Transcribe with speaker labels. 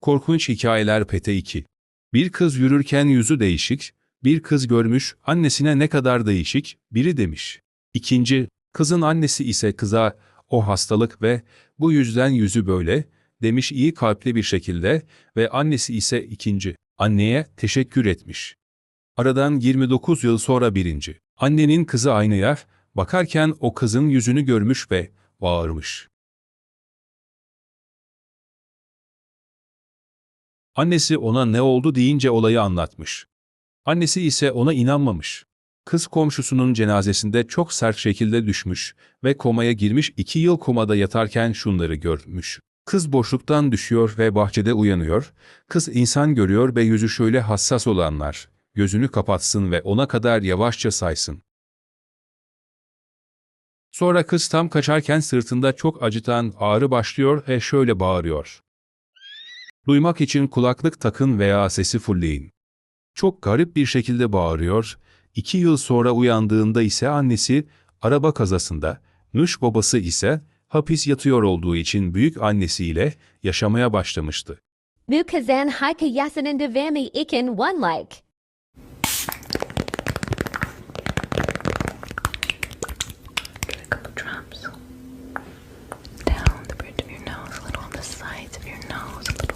Speaker 1: Korkunç Hikayeler Pete 2 Bir kız yürürken yüzü değişik, bir kız görmüş, annesine ne kadar değişik, biri demiş. İkinci, kızın annesi ise kıza, o hastalık ve bu yüzden yüzü böyle, demiş iyi kalpli bir şekilde ve annesi ise ikinci, anneye teşekkür etmiş. Aradan 29 yıl sonra birinci, annenin kızı aynaya, bakarken o kızın yüzünü görmüş ve bağırmış. Annesi ona ne oldu deyince olayı anlatmış. Annesi ise ona inanmamış. Kız komşusunun cenazesinde çok sert şekilde düşmüş ve komaya girmiş iki yıl komada yatarken şunları görmüş. Kız boşluktan düşüyor ve bahçede uyanıyor. Kız insan görüyor ve yüzü şöyle hassas olanlar. Gözünü kapatsın ve ona kadar yavaşça saysın. Sonra kız tam kaçarken sırtında çok acıtan ağrı başlıyor ve şöyle bağırıyor. Duymak için kulaklık takın veya sesi fulleyin. Çok garip bir şekilde bağırıyor, iki yıl sonra uyandığında ise annesi araba kazasında, Nuş babası ise hapis yatıyor olduğu için büyük annesiyle yaşamaya başlamıştı.
Speaker 2: Bu kızın haykı yasınında vermeyi iken one like. drums down the sides of your nose, a